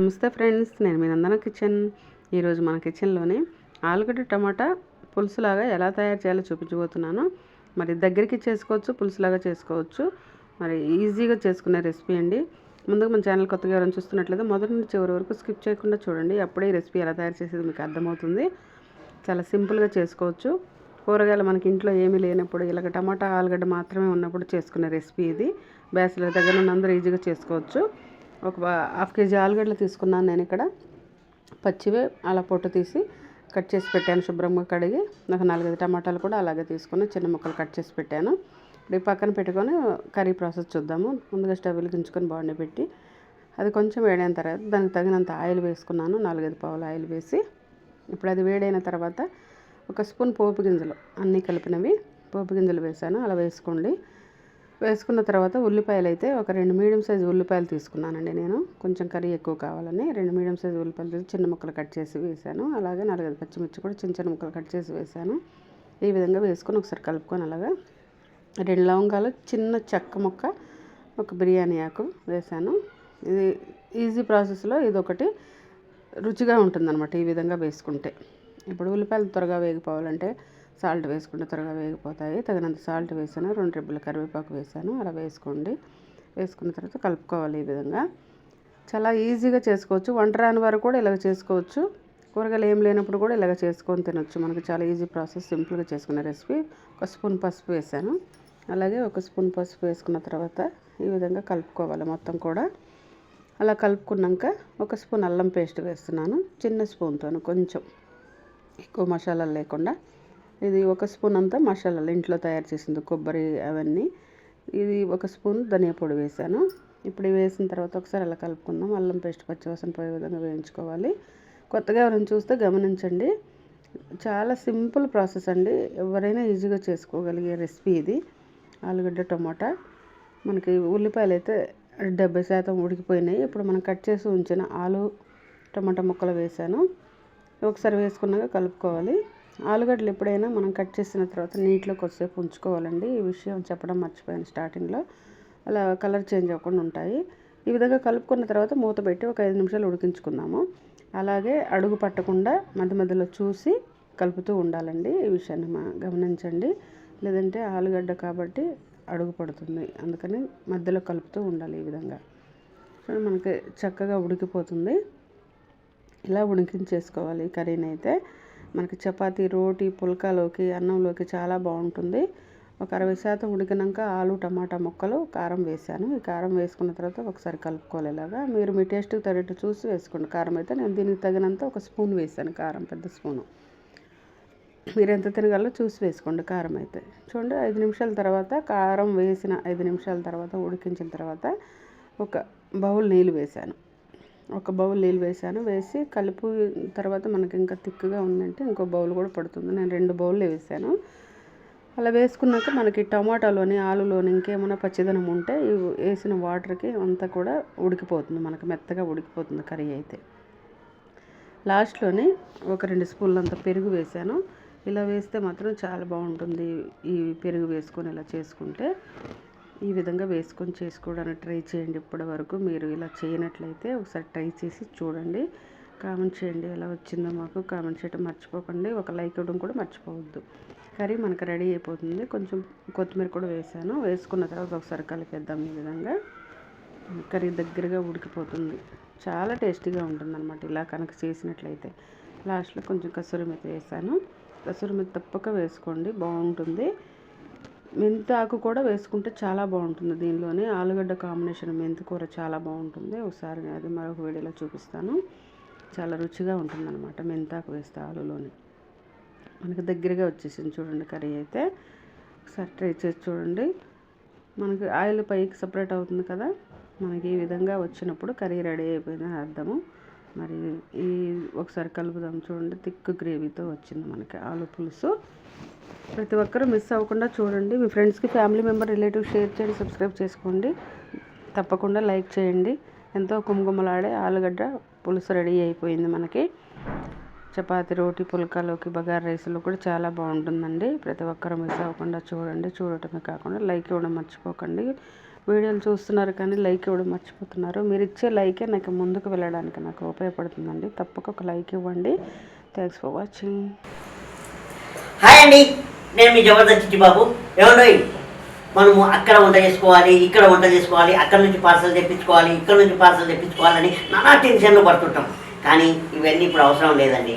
నమస్తే ఫ్రెండ్స్ నేను మీ నందన కిచెన్. ఈరోజు మన కిచెన్లోనే ఆలుగడ్డ టమాటా పులుసులాగా ఎలా తయారు చేయాలో చూపించబోతున్నాను. మరి దగ్గరికి చేసుకోవచ్చు పులుసులాగా చేసుకోవచ్చు. మరి ఈజీగా చేసుకునే రెసిపీ అండి. ముందుగా మన ఛానల్ కొత్తగా ఎవరైనా చూస్తున్నట్లయితే మొదటి నుంచి చివరి వరకు స్కిప్ చేయకుండా చూడండి. అప్పుడే ఈ రెసిపీ ఎలా తయారు చేసేది మీకు అర్థమవుతుంది. చాలా సింపుల్గా చేసుకోవచ్చు. కూరగాయలు మనకి ఇంట్లో ఏమీ లేనప్పుడు ఇలాగ టమాటా ఆలుగడ్డ మాత్రమే ఉన్నప్పుడు చేసుకునే రెసిపీ ఇది. బ్యాచిలర్ దగ్గర ఉన్న అందరూ ఈజీగా చేసుకోవచ్చు. ఒక హాఫ్ కేజీ ఆలుగడ్డలు తీసుకున్నాను నేను ఇక్కడ. పచ్చివే అలా పొట్టు తీసి కట్ చేసి పెట్టాను శుభ్రంగా కడిగి. ఒక నాలుగైదు టమాటాలు కూడా అలాగే తీసుకొని చిన్న ముక్కలు కట్ చేసి పెట్టాను. ఇప్పుడు పక్కన పెట్టుకొని కర్రీ ప్రాసెస్ చూద్దాము. ముందుగా స్టవ్ వెలిగించుకొని బాగుండి పెట్టి అది కొంచెం వేడైన తర్వాత దానికి తగినంత ఆయిల్ వేసుకున్నాను. నాలుగైదు పావులు ఆయిల్ వేసి ఇప్పుడు అది వేడైన తర్వాత ఒక స్పూన్ పోపు గింజలు అన్నీ కలిపినవి. పోపు గింజలు వేసాను అలా వేసుకోండి. వేసుకున్న తర్వాత ఉల్లిపాయలు అయితే ఒక రెండు మీడియం సైజు ఉల్లిపాయలు తీసుకున్నానండి నేను. కొంచెం కర్రీ ఎక్కువ కావాలని రెండు మీడియం సైజు ఉల్లిపాయలు తీసి చిన్న ముక్కలు కట్ చేసి వేసాను అలాగే నాలుగైదు పచ్చిమిర్చి కూడా చిన్న చిన్న ముక్కలు కట్ చేసి వేసాను ఈ విధంగా వేసుకొని ఒకసారి కలుపుకొని అలాగా రెండు లవంగాలు చిన్న చెక్క ముక్క ఒక బిర్యానీ ఆకు వేసాను ఇది ఈజీ ప్రాసెస్లో ఇది ఒకటి రుచిగా ఉంటుందన్నమాట ఈ విధంగా వేసుకుంటే. ఇప్పుడు ఉల్లిపాయలు త్వరగా వేగిపోవాలంటే సాల్ట్ వేసుకుంటే త్వరగా వేగిపోతాయి. తగినంత సాల్ట్ వేసాను. రెండు రెబ్బల కరివేపాకు వేసాను. అలా వేసుకోండి. వేసుకున్న తర్వాత కలుపుకోవాలి ఈ విధంగా. చాలా ఈజీగా చేసుకోవచ్చు. వంట రాని వారు కూడా ఇలాగ చేసుకోవచ్చు. కూరగాయలు ఏం లేనప్పుడు కూడా ఇలాగ చేసుకొని తినొచ్చు. మనకి చాలా ఈజీ ప్రాసెస్ సింపుల్గా చేసుకునే రెసిపీ. ఒక స్పూన్ పసుపు వేసాను. అలాగే ఒక స్పూన్ పసుపు వేసుకున్న తర్వాత ఈ విధంగా కలుపుకోవాలి మొత్తం కూడా. అలా కలుపుకున్నాక ఒక స్పూన్ అల్లం పేస్ట్ వేస్తున్నాను. చిన్న స్పూన్తో కొంచెం ఎక్కువ మసాలాలు లేకుండా. ఇది ఒక స్పూన్ అంతా మసాలాలు ఇంట్లో తయారు చేసింది కొబ్బరి అవన్నీ. ఇది ఒక స్పూన్ ధనియా పొడి వేసాను. ఇప్పుడు వేసిన తర్వాత ఒకసారి అలా కలుపుకుందాం. అల్లం పేస్ట్ పచ్చివాసన పోయే విధంగా వేయించుకోవాలి. కొత్తగా ఎవరైనా చూస్తే గమనించండి. చాలా సింపుల్ ప్రాసెస్ అండి. ఎవరైనా ఈజీగా చేసుకోగలిగే రెసిపీ ఇది. ఆలుగడ్డ టమోటా. మనకి ఉల్లిపాయలు అయితే డెబ్బై శాతం ఉడికిపోయినాయి. ఇప్పుడు మనం కట్ చేసి ఉంచిన ఆలు టమాటా ముక్కలు వేసాను. ఒకసారి వేసుకున్నాక కలుపుకోవాలి. ఆలుగడ్డలు ఎప్పుడైనా మనం కట్ చేసిన తర్వాత నీటిలో కొద్దిసేపు ఉంచుకోవాలండి. ఈ విషయం చెప్పడం మర్చిపోయాను స్టార్టింగ్లో. అలా కలర్ చేంజ్ అవ్వకుండా ఉంటాయి. ఈ విధంగా కలుపుకున్న తర్వాత మూత పెట్టి ఒక ఐదు నిమిషాలు ఉడికించుకుందాము. అలాగే అడుగు పట్టకుండా మధ్య మధ్యలో చూసి కలుపుతూ ఉండాలండి. ఈ విషయాన్ని మా గమనించండి. లేదంటే ఆలుగడ్డ కాబట్టి అడుగు పడుతుంది. అందుకని మధ్యలో కలుపుతూ ఉండాలి ఈ విధంగా. సో మనకి చక్కగా ఉడికిపోతుంది. ఇలా ఉడికించేసుకోవాలి కర్రీని అయితే. మనకి చపాతీ రోటీ పుల్కాలోకి అన్నంలోకి చాలా బాగుంటుంది. ఒక అరవై శాతం ఉడికినాక ఆలు టమాటా ముక్కలు కారం వేసాను ఈ కారం వేసుకున్న తర్వాత ఒకసారి కలుపుకోవాలి ఇలాగా మీరు మీ టేస్ట్కి తగ్గట్టు చూసి వేసుకోండి. కారం అయితే నేను దీనికి తగినంత ఒక స్పూన్ వేసాను కారం పెద్ద స్పూను. మీరు ఎంత తినగలరో చూసి వేసుకోండి కారం అయితే. చూడండి ఐదు నిమిషాల తర్వాత కారం వేసిన ఐదు నిమిషాల తర్వాత ఉడికించిన తర్వాత ఒక బౌల్ నీళ్ళు వేసాను ఒక బౌల్ నీళ్ళు వేసాను వేసి కలుపు తర్వాత మనకి ఇంకా తిక్కుగా ఉందంటే ఇంకో బౌల్ కూడా పడుతుంది. నేను రెండు బౌల్లో వేసాను అలా వేసుకున్నాక మనకి టమాటాలోని ఆలులోని ఇంకేమైనా పచ్చిదనం ఉంటే వేసిన వాటర్కి అంతా కూడా ఉడికిపోతుంది. మనకి మెత్తగా ఉడికిపోతుంది కర్రీ అయితే. లాస్ట్లోని ఒక రెండు స్పూన్లు అంత పెరుగు వేసాను ఇలా వేస్తే మాత్రం చాలా బాగుంటుంది ఈ పెరుగు వేసుకొని ఇలా చేసుకుంటే. ఈ విధంగా వేసుకొని చేసుకోవడానికి ట్రై చేయండి ఇప్పటి వరకు మీరు ఇలా చేయనట్లయితే ఒకసారి ట్రై చేసి చూడండి. కామెంట్ చేయండి ఎలా వచ్చిందో మాకు. కామెంట్ చేయడం మర్చిపోకండి. ఒక లైక్ ఇవ్వడం కూడా మర్చిపోవద్దు. కర్రీ మనకు రెడీ అయిపోతుంది. కొంచెం కొత్తిమీర కూడా వేసాను. వేసుకున్న తర్వాత ఒకసారి కలిపేద్దాం ఈ విధంగా. కర్రీ దగ్గరగా ఉడికిపోతుంది. చాలా టేస్టీగా ఉంటుందన్నమాట ఇలా కనుక చేసినట్లయితే. లాస్ట్లో కొంచెం కసూరి మెత్తి వేసాను. కసూరి మెత్తి తప్పక వేసుకోండి. బాగుంటుంది. మెంతి ఆకు కూడా వేసుకుంటే చాలా బాగుంటుంది దీనిలోనే. ఆలుగడ్డ కాంబినేషన్ మెంతి కూర చాలా బాగుంటుంది. ఒకసారి అది మరొక వీడియోలో చూపిస్తాను. చాలా రుచిగా ఉంటుంది అనమాట మెంతాకు వేస్తే ఆలులోని. మనకి దగ్గరగా వచ్చేసింది చూడండి కర్రీ అయితే. ఒకసారి ట్రై చేసి చూడండి. మనకి ఆయిల్ పైకి సపరేట్ అవుతుంది కదా. మనకి ఈ విధంగా వచ్చినప్పుడు కర్రీ రెడీ అయిపోయిందని అర్థము. మరి ఈ ఒకసారి కలుపుదాం చూడండి. థిక్ గ్రేవీతో వచ్చింది మనకి ఆలు పులుసు. ప్రతి ఒక్కరూ మిస్ అవ్వకుండా చూడండి. మీ ఫ్రెండ్స్కి ఫ్యామిలీ మెంబర్ రిలేటివ్ షేర్ చేయండి సబ్స్క్రైబ్ చేసుకోండి. తప్పకుండా లైక్ చేయండి. ఎంతో కుమకుమలాడే ఆలుగడ్డ పులుసు రెడీ అయిపోయింది మనకి. చపాతి రోటి పుల్కాలోకి బగార్ రైస్లో కూడా చాలా బాగుంటుందండి. ప్రతి ఒక్కరూ మిస్ అవ్వకుండా చూడండి. చూడటమే కాకుండా లైక్ ఇవ్వడం మర్చిపోకండి. వీడియోలు చూస్తున్నారు కానీ లైక్ ఇవ్వడం మర్చిపోతున్నారు. మీరు ఇచ్చే లైకే నాకు ముందుకు వెళ్ళడానికి నాకు ఉపయోగపడుతుందండి. తప్పక ఒక లైక్ ఇవ్వండి. థ్యాంక్స్ ఫర్ వాచింగ్ హాయ్ అండి. నేను మీ జబర్దస్త్ చిట్టిబాబు ఏమండి మనము అక్కడ వంట చేసుకోవాలి ఇక్కడ వంట చేసుకోవాలి అక్కడ నుంచి పార్సల్ తెప్పించుకోవాలి ఇక్కడ నుంచి పార్సల్ తెప్పించుకోవాలని నానా టెన్షన్లు పడుతుంటాం. కానీ ఇవన్నీ ఇప్పుడు అవసరం లేదండి.